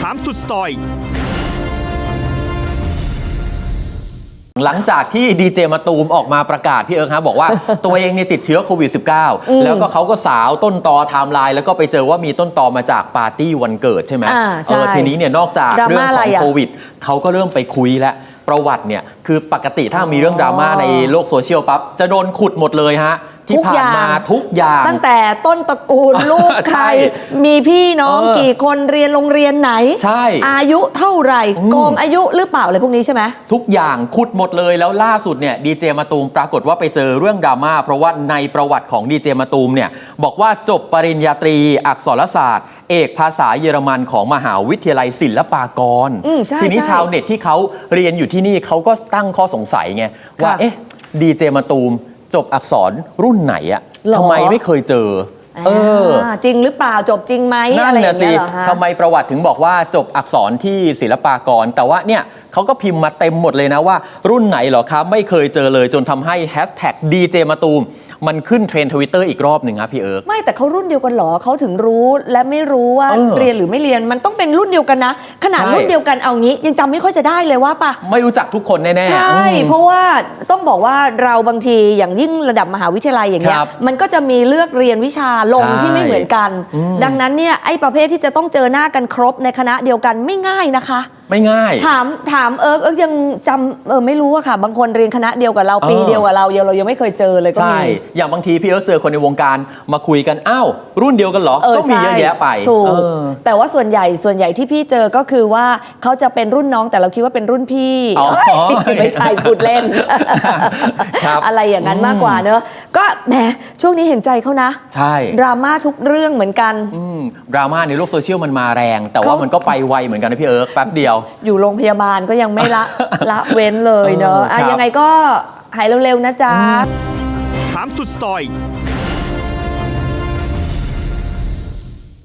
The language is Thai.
ถามสุดซอย หลังจากที่ดีเจมาตูมออกมาประกาศพี่เอิร์กฮะบอกว่า ตัวเองเนี่ยติดเชื้อโควิด -19 แล้วก็เขาก็สาวต้นตอไทม์ไลน์แล้วก็ไปเจอว่ามีต้นตอมาจากปาร์ตี้วันเกิดใช่ไหมอ่าใช่เออทีนี้เนี่ยนอกจากดราเรื่อม่างอะไรของอะโควิดเขาก็เริ่มไปคุยแล้วประวัติเนี่ยคือปกติถ้ามีเรื่องดราม่าอ๋อในโลกโซเชียลปั๊บจะโดนขุดหมดเลยฮะ ที่ทุกผ่าอนย่างมาทุกอย่าง ตั้งแต่ต้นตระกูลลูกใครใช่มีพี่น้องเออกี่คนเรียนโรงเรียนไหน ใช่ อายุเท่าไหร่อืมโกงอายุหรือเปล่าอะไรพวกนี้ใช่ไหมทุกอย่างขุดหมดเลยแล้วล่าสุดเนี่ยดีเจมาตูมปรากฏว่าไปเจอเรื่องดราม่าเพราะว่าในประวัติของดีเจมาตูมเนี่ยบอกว่าจบปริญญาตรีอักษรศาสตร์ เอกภาษาเยอรมันของมหาวิทยาลัยศิลปากรอืมใช่ทีนี้ใช่ชาวเน็ตที่เขาเรียนอยู่ที่นี่เขาก็ตั้งข้อสงสัยไงว่าค่ะเอ๊ะดีเจมาตูม จบอักษรรุ่นไหนอะหรอ ทำไมไม่เคยเจอ เออาจริงหรือเปล่าจบจริงไหมนั่อะไรนอย่าน่ะงสิเงี้ยเหรอฮะทำไมประวัติถึงบอกว่าจบอักษรที่ศิลปากร แต่ว่าเนี่ยเขาก็พิมพ์มาเต็มหมดเลยนะว่า รุ่นไหนเหรอครับ ไม่เคยเจอเลยจนทำให้แฮชแท็กดีเจมาตูม มันขึ้นเทรนด์ทวิตเตอร์อีกรอบหนึ่งครับพี่เอิร์ก ไม่แต่เขารุ่นเดียวกันเหรอเขาถึงรู้และไม่รู้ว่าเออเรียนหรือไม่เรียนมันต้องเป็นรุ่นเดียวกันนะ ขนาดใช่ รุ่นเดียวกันเอางี้ ยังจำไม่ค่อยจะได้เลยว่าปะ ไม่รู้จักทุกคนแน่ๆใช่ อืม เพราะว่าต้องบอกว่าเราบางทีอย่างยิ่งระดับมหาวิทยาลัยอย่างเงี้ยครับมันก็จะมีเลือกเรียนวิชาลงใช่ที่ไม่เหมือนกันอืมดังนั้นเนี่ยไอ้ประเภทที่จะต้องเจอหน้ากันครบในคณะเดียวกันไม่ง่ายนะคะ ไม่ง่าย ถามถามเอิร์กเอิร์กยังจำเออไม่รู้อะค่ะ บางคนเรียนคณะเดียวกับเราเออปีเดียวกับเราเดียวเรายังไม่เคยเจอเลยก็ใช่ มี อย่างบางทีพี่เอิร์กเจอคนในวงการมาคุยกัน อ้าว รุ่นเดียวกันเหรอเออก็มีเยอะใช่แยะไปถูก เออ แต่ว่าส่วนใหญ่ส่วนใหญ่ที่พี่เจอก็คือว่าเขาจะเป็นรุ่นน้องแต่เราคิดว่าเป็นรุ่นพี่อ๋อเอ้ยไม่ใช่พูดเล่น ครับอะไรอย่างนั้นมากกว่าเนอะก็แหมช่วงนี้เห็นใจเขานะใช่ ดราม่าทุกเรื่องเหมือนกัน อืมดราม่าในโลกโซเชียลมันมาแรง แต่ว่าเขามั มันก็ไปไวเหมือนกันนะพี่เอิร์กแป๊บเดียวอยู่โรงพยาบาลก็ยังไม่ละละเว้นเลยเนอะเอออะครับยังไงก็หายเร็วๆนะจ๊ะถามสุดซอย